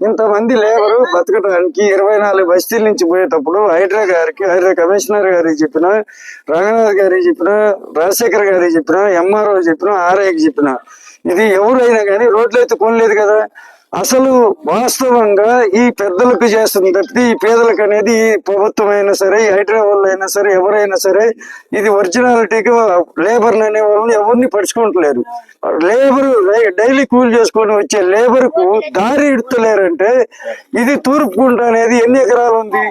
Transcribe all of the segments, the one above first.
ఇంతమంది లేబరు బతకడానికి ఇరవై నాలుగు బస్తీల నుంచి పోయేటప్పుడు హైడ్రా గారికి హైడ్రా కమిషనర్ గారికి చెప్పిన రంగనాథ్ గారికి చెప్పిన రాజశేఖర్ గారికి చెప్పిన ఎంఆర్ఓ చెప్పిన ఆర్ఐకి చెప్పిన ఇది ఎవరైనా కానీ రోడ్లు అయితే కొనలేదు కదా. అసలు వాస్తవంగా ఈ పెద్దలకు చేస్తుంది తప్పితే ఈ పేదలకు అనేది ప్రభుత్వం అయినా సరే హైదరాబాద్ హైడ్రా వాళ్ళు అయినా సరే ఎవరైనా సరే ఇది ఒరిజినాలిటీకి లేబర్ అనే వాళ్ళని ఎవరిని పరుచుకుంటలేరు. లేబర్ డైలీ కూలి చేసుకొని వచ్చే లేబర్కు దారి ఇడతలేరంటే ఇది తూర్పు గుంట అనేది ఎన్ని ఎకరాలు ఉంది?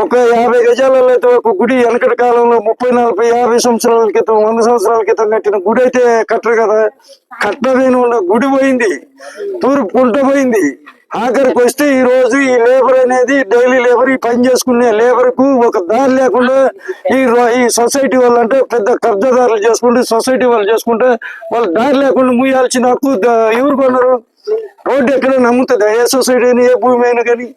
ఒక యాభై గజాలలో అయితే ఒక గుడి వెనకటి కాలంలో ముప్పై నలభై యాభై సంవత్సరాల క్రితం వంద సంవత్సరాల క్రితం కట్టిన గుడి అయితే కట్టరు కదా? కట్టమైన గుడి పోయింది. తూర్పు గుంట అయిపోయింది. ఆఖరికి వస్తే ఈ రోజు ఈ లేబర్ అనేది డైలీ లేబర్ ఈ పని చేసుకునే లేబర్కు ఒక దారి లేకుండా ఈ ఈ సొసైటీ వాళ్ళు అంటే పెద్ద కబ్జాదారులు చేసుకుంటే సొసైటీ వాళ్ళు చేసుకుంటే వాళ్ళు దారి లేకుండా ముయ్యాల్సిన హక్కు ఎవరు కొన్నారు? రోడ్డు ఎక్కడ నమ్ముతుంది? ఏ సొసైటీ ఏ భూమి అయినా కానీ.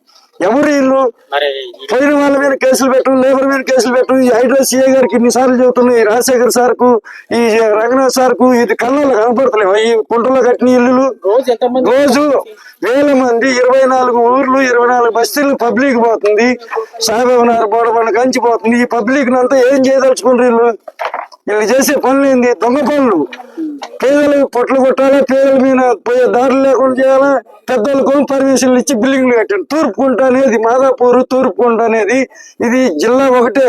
ఎవరు ఇల్లు మరి పోయిన వాళ్ళ మీద కేసులు పెట్టు లేబర్ మీద కేసులు పెట్టు ఈ హైడ్రా సిఐ గారికి ఇన్నిసార్లు చెబుతున్నాయి రాజశేఖర్ సార్కు ఈ రంగనాథ్ సార్కు ఇది కళ్ళలో కనపడతలేవు. ఈ కుంటలో కట్టిన ఇల్లులు రోజు వేల మంది ఇరవై నాలుగు ఊర్లు ఇరవై నాలుగు బస్తీలు పబ్లిక్ పోతుంది. సాయిబాబునారు బోడబండ కంచి పోతుంది. ఈ పబ్లిక్ అంతా ఏం చేయదలుచుకుంటారు వీళ్ళు? వీళ్ళు చేసే పనులు ఏంది? దొంగ పనులు. పేదలు పొట్లు కొట్టాలా? పేదల మీద పోయే దారులు లేకుండా చేయాలా? పెద్దలకు పర్మిషన్లు ఇచ్చి బిల్డింగ్లు కట్టండి తూర్పు కుంట అనేది మాదాపూర్ తూర్పు కుంట అనేది ఇది జిల్లా ఒకటే.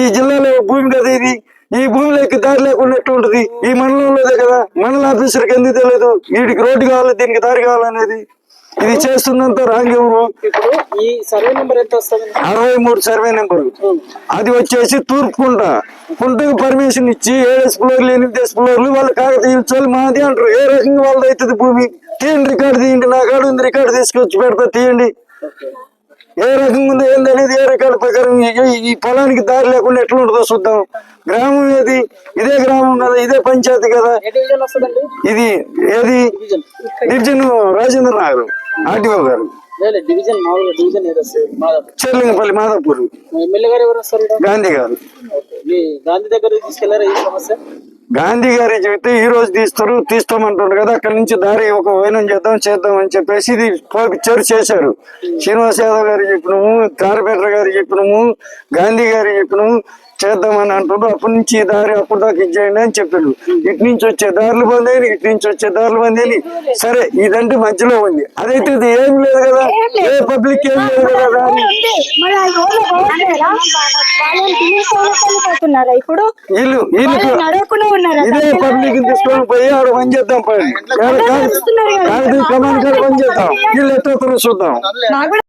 ఈ జిల్లాలో భూమి కదా ఇది. ఈ భూమిలోకి దారి లేకుండా ఉంటుంది ఉంటది? ఈ మండలంలోదే కదా. మండల ఆఫీసర్కి ఎందుకు తెలియదు? వీడికి రోడ్డు కావాలి దీనికి దారి కావాలనేది ఇది చేస్తున్నంత రాంగ్ ఎవరు? ఈ సర్వే నెంబర్ ఎంత వస్తుంది? అరవై మూడు సర్వే నెంబర్. అది వచ్చేసి తూర్పు కుంట కుంటకు పర్మిషన్ ఇచ్చి ఏడేసి ఫ్లోర్లు ఎనిమిది ఫ్లోర్లు వాళ్ళు కాకతీయించాలి మాది అంటారు. ఏ రకంగా వాళ్ళది అవుతుంది భూమి? తీయండి రికార్డు తీయండి. నా కాడ ఉంది రికార్డు తీసుకొచ్చి పెడతా తీయండి. ఏ రకంగా ఉంది ఏందనేది ఏ రికార్డు ప్రకారం? ఈ- పొలానికి దారి లేకుండా ఎట్లా ఉంటుందో చూద్దాం. గ్రామం ఏది? ఇదే గ్రామం కదా ఇదే పంచాయతీ కదా. ఇది ఏది? డివిజన్. రాజేంద్ర నగర్ ఆర్టీఓ గారు. డివిజన్ మామూలుగా డివిజన్ చెర్లింగపల్లి మాదాపూర్. ఎమ్మెల్యే గారు ఎవరు వస్తారు? గాంధీ గారు. గాంధీ దగ్గర తీసుకెళ్ళారా ఈ సమస్య? గాంధీ గారి చెబితే ఈ రోజు తీస్తారు తీస్తామంటుండ్రు కదా అక్కడి నుంచి దారి ఒక వైనం చేద్దాం చేద్దాం అని చెప్పేసి ఇది చర్చ చేశారు. శ్రీనివాస్ యాదవ్ గారు చెప్పినము తారపేట గారు చెప్పినము గాంధీ గారు చెప్పినము చేద్దామని అంటుండ్రు. అప్పటి నుంచి ఈ దారి అప్పుడు దాకా ఇచ్చేయండి అని చెప్పాడు ఇటు నుంచి వచ్చే దారులు బందేని ఇటు నుంచి వచ్చే దారులు బందేని సరే ఇదంటే మధ్యలో ఉంది. అదైతే ఇది ఏం లేదు కదా ఏ పబ్లిక్ ఏం లేదు కదా వీళ్ళు వాళ్ళు నడవకుండా ఉన్నారా ఇదే పబ్లిక్ తీసుకొని పోయి ఆడ పని చేద్దాం పని కాదు కాదు కమాన్ కాడ పని చేద్దాం వీళ్ళు ఎట్లా చూద్దాం నాకు కూడా